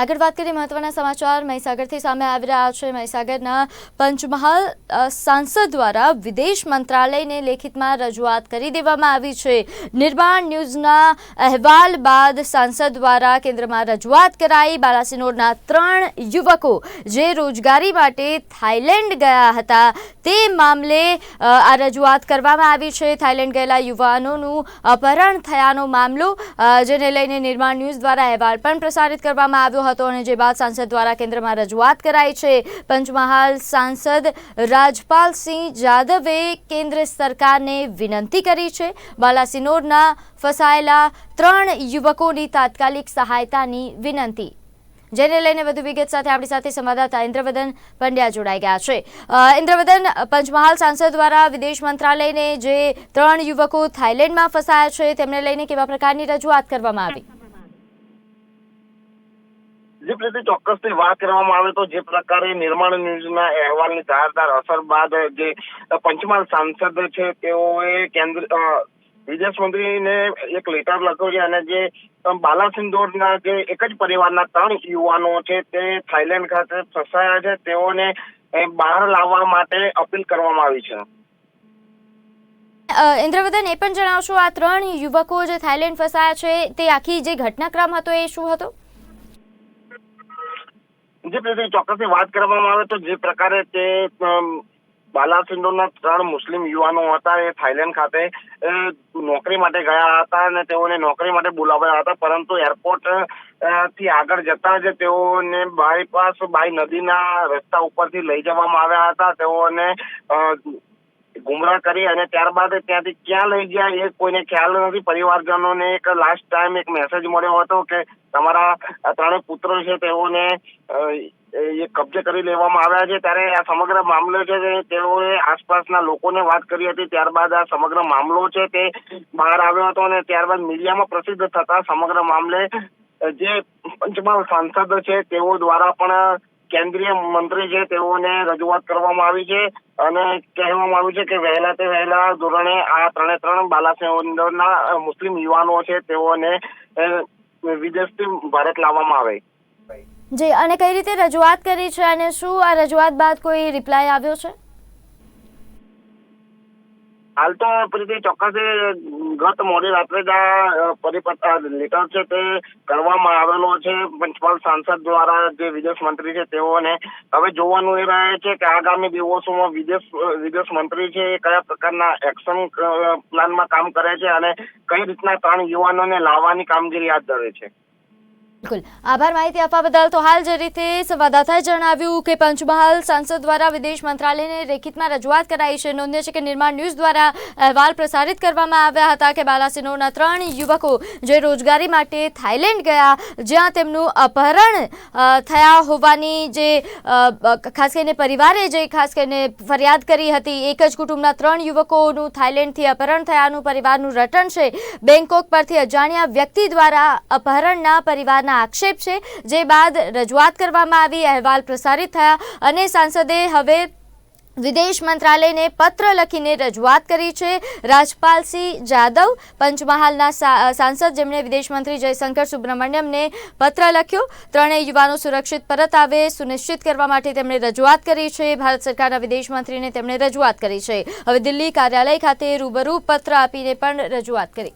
આગળ વાત કરીએ મહત્વના સમાચાર. મહીસાગરથી સામે આવી રહ્યા છે મહીસાગરના પંચમહાલ. સાંસદ દ્વારા વિદેશ મંત્રાલયને લેખિતમાં રજૂઆત કરી દેવામાં આવી છે. નિર્માણ ન્યૂઝના અહેવાલ બાદ સાંસદ દ્વારા કેન્દ્રમાં રજૂઆત કરાઈ. બાલાસિનોરના ત્રણ યુવકો જે રોજગારી માટે થાઇલેન્ડ ગયા હતા, તે મામલે આ રજૂઆત કરવામાં આવી છે. થાઇલેન્ડ ગયેલા યુવાનોનું અપહરણ થયાનો મામલો જેને લઈને નિર્માણ ન્યૂઝ દ્વારા અહેવાલ પણ પ્રસારિત કરવામાં આવ્યો હતો અને જે બાદ સાંસદ દ્વારા કેન્દ્રમાં રજૂઆત કરાઈ છે. પંચમહાલ સાંસદ રાજપાલસિંહ જાદવે કેન્દ્ર સરકારને વિનંતી કરી છે. બાલાસિનોરના ફસાયેલા ત્રણ યુવકોની તાત્કાલિક સહાયતાની વિનંતી. જેને લઈને વધુ વિગત સાથે આપણી સાથે સંવાદદાતા ઇન્દ્રવદન પંડ્યા જોડાઈ ગયા છે. ઇન્દ્રવદન, પંચમહાલ સાંસદ દ્વારા વિદેશ મંત્રાલયને જે ત્રણ યુવકો થાઇલેન્ડમાં ફસાયા છે, તેમને લઈને કેવા પ્રકારની રજૂઆત કરવામાં આવી? જે પ્રતિ ચોક્કસથી વાત કરવામાં આવે તો જે પ્રકારે નિર્માણ ન્યૂઝના અહેવાલની ધારદાર અસર બાદ જે પંચમહાલ સાંસદ છે, તેઓએ કેન્દ્ર વિદેશ મંત્રીને એક લેટર લખ્યો છે અને જે બાલાસિંદોરના જે એક જ પરિવારના ત્રણ યુવાનો છે તે થાઈલેન્ડ ખાતે ફસાયા છે. તેઓને બહાર લાવવા માટે અપીલ કરવામાં આવી છે. ઇન્દ્રવદન, એ પણ જણાવશો આ ત્રણ યુવકો જે થાઈલેન્ડ ફસાયા છે, તે આખી જે ઘટનાક્રમ હતો એ શું હતો? જે પ્રતિ ચોક્કસથી વાત કરવામાં આવે તો જે પ્રકારે તે બાલાસિંડોના ત્રણ મુસ્લિમ યુવાનો હતા એ થાઇલેન્ડ ખાતે નોકરી માટે ગયા હતા અને તેઓને નોકરી માટે બોલાવ્યા હતા. પરંતુ એરપોર્ટથી આગળ જતા જ તેઓને બાયપાસ, બાય નદીના રસ્તા ઉપરથી લઈ જવામાં આવ્યા હતા. તેઓને ગુમરાહ કરી અને ત્યારબાદ ત્યાંથી ક્યાં લઈ ગયા એ કોઈને ખ્યાલ નથી. પરિવારજનોને એક લાસ્ટ ટાઈમ એક મેસેજ મળ્યો હતો કે તમારા ત્રણે પુત્રો છે, તેઓને એ કબજે કરી લેવામાં આવ્યા છે. ત્યારે આ સમગ્ર મામલો છે તે તેઓએ આસપાસના લોકોને વાત કરી હતી. ત્યારબાદ આ સમગ્ર મામલો છે તે બહાર આવ્યો હતો અને ત્યારબાદ મીડિયામાં પ્રસિદ્ધ થતા સમગ્ર મામલે જે પંચમહાલ સાંસદ છે, તેઓ દ્વારા પણ કેન્દ્રીય મંત્રી છે, તેઓને રજૂઆત કરવામાં આવી છે અને કહેવામાં આવ્યું છે કે વહેલા તે વહેલા ધોરણે આ ત્રણે ત્રણ બાલાસિનોરના મુસ્લિમ યુવાનો છે, તેઓને વિદેશથી ભારત લાવવામાં આવે. જી, અને કઈ રીતે રજૂઆત કરી છે અને શું આ રજૂઆત બાદ કોઈ રિપ્લાય આવ્યો છે? હાલ તો પ્રીતિ ચોક્કસ ગત મોડી રાત્રે જ આ પરિપત્ર લેટર છે તે કરવામાં આવેલો છે. પંચમહાલ સાંસદ દ્વારા જે વિદેશ મંત્રી છે તેઓને હવે જોવાનું એ રહે છે કે આગામી દિવસોમાં વિદેશ વિદેશ મંત્રી છે એ કયા પ્રકારના એક્શન પ્લાનમાં કામ કરે છે અને કઈ રીતના ત્રણ યુવાનોને લાવવાની કામગીરી હાથ ધરે છે. બિલકુલ. આભાર માહિતી આપવા બદલ. તો હાલ જે રીતે સંવાદદાતાએ જણાવ્યું કે પંચમહાલ સાંસદ દ્વારા વિદેશ મંત્રાલયને લેખિતમાં રજૂઆત કરાઈ છે. નોંધ્ય છે કે નિર્માણ ન્યૂઝ દ્વારા અહેવાલ પ્રસારિત કરવામાં આવ્યા હતા કે બાલાસિનોરના ત્રણ યુવકો જે રોજગારી માટે થાઇલેન્ડ ગયા, જ્યાં તેમનું અપહરણ થયા હોવાની જે ખાસ કરીને પરિવારે જે ખાસ કરીને ફરિયાદ કરી હતી, એક જ કુટુંબના ત્રણ યુવકોનું થાઇલેન્ડથી અપહરણ થયાનું પરિવારનું રટણ છે. બેંકોક પરથી અજાણ્યા વ્યક્તિ દ્વારા અપહરણના પરિવારના આક્ષેપ છે, જે બાદ રજૂઆત કરવામાં આવી, અહેવાલ પ્રસારિત થયા અને સાંસદે હવે વિદેશ મંત્રાલયને પત્ર લખીને રજૂઆત કરી છે. રાજપાલસિંહ જાદવ પંચમહાલના સાંસદ જેમણે વિદેશ મંત્રી જયશંકર સુબ્રમણ્યમને પત્ર લખ્યો. ત્રણેય યુવાનો સુરક્ષિત પરત આવે સુનિશ્ચિત કરવા માટે તેમણે રજૂઆત કરી છે. ભારત સરકારના વિદેશ મંત્રીને તેમણે રજૂઆત કરી છે. હવે દિલ્હી કાર્યાલય ખાતે રૂબરૂ પત્ર આપીને પણ રજૂઆત કરી.